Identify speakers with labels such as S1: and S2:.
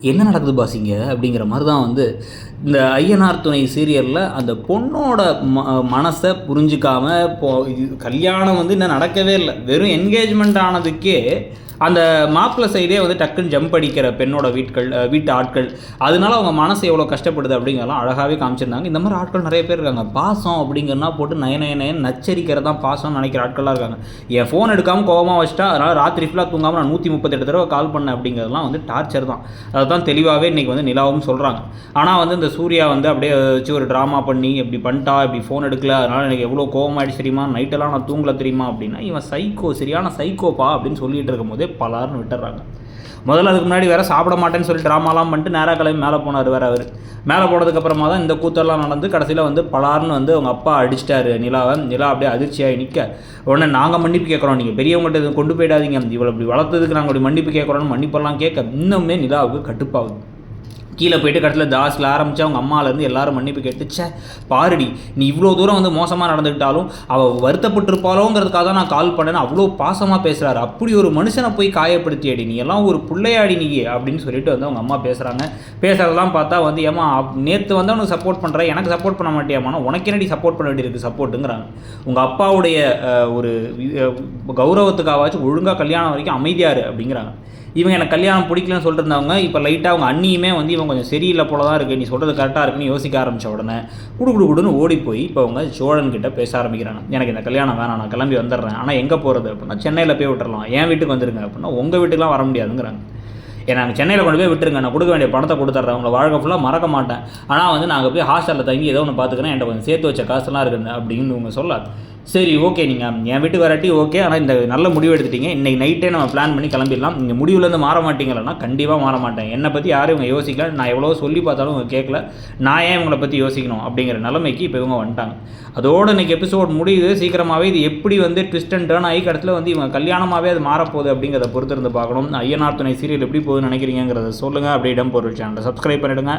S1: என்ன நடக்குது பாசிங்க அப்படிங்கிற மாதிரி தான் வந்து இந்த ஐயனார் துணை சீரியலில் அந்த பொண்ணோட ம மனசை புரிஞ்சுக்காமல் இப்போ இது கல்யாணம் வந்து இன்னும் நடக்கவே இல்லை. வெறும் என்கேஜ்மெண்ட் ஆனதுக்கே அந்த மாப்பிள்ளை சைடே வந்து டக்குன்னு ஜம்ப் அடிக்கிற பெண்ணோட வீட்கள் வீட்டு ஆட்கள். அதனால அவங்க மனசு எவ்வளோ கஷ்டப்படுது அப்படிங்கிறலாம் அழகாகவே காமிச்சிருந்தாங்க. இந்த மாதிரி ஆட்கள் நிறைய பேர் இருக்காங்க. பாசம் அப்படிங்கிறனா போட்டு நய நய நயன் நச்சரிக்கிறது தான் பாசம்னு நினைக்கிற ஆட்கள்லாம் இருக்காங்க. என் ஃபோன் எடுக்காமல் கோவமாக வச்சுட்டா அதனால் ராத்திரி ஃபுல்லாக தூங்காமல் நான் நூற்றி முப்பத்தெட்டு தடவை கால் பண்ணேன் அப்படிங்கிறதுலாம் வந்து டார்ச்சர் தான். அதுதான் தெளிவாகவே இன்றைக்கி வந்து நிலாவும் சொல்கிறாங்க ஆனால் வந்து இந்த சூர்யா வந்து அப்படியே வச்சு ஒரு ட்ராமா பண்ணி இப்படி பண்ணிட்டா இப்படி ஃபோன் எடுக்கல அதனால் எனக்கு எவ்வளோ கோவமாயிடுச்சு தெரியுமா? நைட்டெல்லாம் நான் தூங்கல தெரியுமா அப்படின்னா இவன் சைக்கோ சரியான சைக்கோப்பா அப்படின்னு சொல்லிட்டு இருக்கும்போது பலார்னு விட்டுறாங்க முதல்ல அதுக்கு முன்னாடி வேற சாப்பிட மாட்டேன்னு சொல்லி ட்ராமாலாம் பண்ணிட்டு நேராக கிளம்பி மேலே போனார் வேற அவர். மேலே போனதுக்கப்புறமா தான் இந்த கூத்தெல்லாம் நடந்து கடைசியில் வந்து பலார்னு வந்து அவங்க அப்பா அடிச்சிட்டாரு. நிலாவை நிலா அப்படியே அதிர்ச்சியாக நிற்க. உடனே நாங்கள் மன்னிப்பு கேட்குறோம். நீங்கள் பெரியவங்கள்ட்ட எதுவும் கொண்டு போயிடாதீங்க. இவ்வளோ இப்படி வளர்த்ததுக்கு நாங்கள் அப்படி மன்னிப்பு கேட்குறோன்னு மன்னிப்பெல்லாம் கேட்க இன்னுமே நிலாவுக்கு கட்டுப்பாகுது கீழே போயிட்டு கடைசியில் தாஸில் ஆரம்பித்து அவங்க அம்மாலேருந்து எல்லாரும் மன்னிப்பு கேட்டுச்சே பாருடி நீ இவ்வளோ தூரம் வந்து மோசமாக நடந்துக்கிட்டாலும் அவள் வருத்தப்பட்டிருப்பாளோங்கிறதுக்காக தான் நான் கால் பண்ணேன்னு அவ்வளோ பாசமாக பேசுகிறாரு அப்படி ஒரு மனுஷனை போய் காயப்படுத்தியடி. நீ எல்லாம் ஒரு பிள்ளையாடி நீ அப்படின்னு சொல்லிட்டு வந்து அவங்க அம்மா பேசுகிறாங்க பேசுகிறதெல்லாம் பார்த்தா வந்து ஏமா நேற்று வந்து அவனுக்கு சப்போர்ட் பண்ணுற எனக்கு சப்போர்ட் பண்ண மாட்டேமானா உனக்கு என்னடி சப்போர்ட் பண்ண வேண்டியிருக்கு சப்போர்ட்டுங்கிறாங்க உங்கள் அப்பாவுடைய ஒரு கௌரவத்துக்காகவாச்சும் ஒழுங்காக கல்யாணம் வரைக்கும் அமைதியாரு அப்படிங்கிறாங்க. இவங்க எனக்கு கல்யாணம் பிடிக்கலன்னு சொல்லிட்டு இருந்தவங்க இப்போ லைட்டாக அவங்க அண்ணியுமே வந்து இவங்க கொஞ்சம் சரியில்லை போல தான் இருக்குது நீ சொல்கிறது கரெக்டாக இருக்குன்னு யோசிக்க ஆரம்பித்த உடனே குடு குடு குடுன்னு ஓடி போய் இப்போ அவங்க சோழன்கிட்ட பேச ஆரம்பிக்கிறாங்க. எனக்கு இந்த கல்யாணம் வேணாம் நான் கிளம்பி வந்துடுறேன். ஆனால் எங்கே போகிறது அப்படின்னா சென்னையில் போய் விட்டுறலாம். என் வீட்டுக்கு வந்துருங்க அப்படின்னா உங்கள் வீட்டுக்குலாம் வர முடியாதுங்கிறாங்க. ஏன்னா நாங்கள் சென்னையில் கொண்டு போய் விட்டுருங்க. நான் கொடுக்க வேண்டிய பணத்தை கொடுத்துட்றேன். உங்களை வாழ்க்கை ஃபுல்லாக மறக்க மாட்டேன். ஆனால் வந்து நாங்கள் போய் ஹாஸ்டலில் தங்கி ஏதோ ஒன்று பார்த்துக்கிறேன். என்கிட்ட கொஞ்சம் சேர்த்து வச்ச காசுலாம் இருக்குது அப்படின்னு இவங்க சொல்லாது. சரி ஓகே நீங்கள் என் வீட்டுக்கு வராட்டி ஓகே ஆனால் இந்த நல்ல முடிவு எடுத்துட்டீங்க. இன்றைக்கி நைட்டே நம்ம பிளான் பண்ணி கிளம்பிடலாம். நீங்கள் முடிவுலேருந்து மாற மாட்டீங்களன்னா கண்டிப்பாக மாற மாட்டேன். என்னை பற்றி யாரும் இவங்க யோசிக்கல. நான் எவ்வளோ சொல்லி பார்த்தாலும் இவங்க கேட்கல. நான் ஏன் இவங்களை பற்றி யோசிக்கணும் அப்படிங்கிற நிலைமைக்கு இப்போ இவங்க வந்துட்டாங்க. அதோடு இன்னைக்கு எபிசோட் முடியுது. சீக்கிரமாகவே இது எப்படி வந்து ட்விஸ்ட் அண்ட் டேர்ன் ஆகி கடத்தில் வந்து இவங்க கல்யாணமாகவே அது மாறப்போகுது அப்படிங்கிறத பொறுத்திருந்து பார்க்கணும். ஐயனார் துணை சீரியல் எப்படி போகுதுன்னு நினைக்கிறீங்கிறத சொல்லுங்கள் அப்படியே இடம் பொருள் சேனலை சப்ஸ்கிரைப் பண்ணிவிடுங்க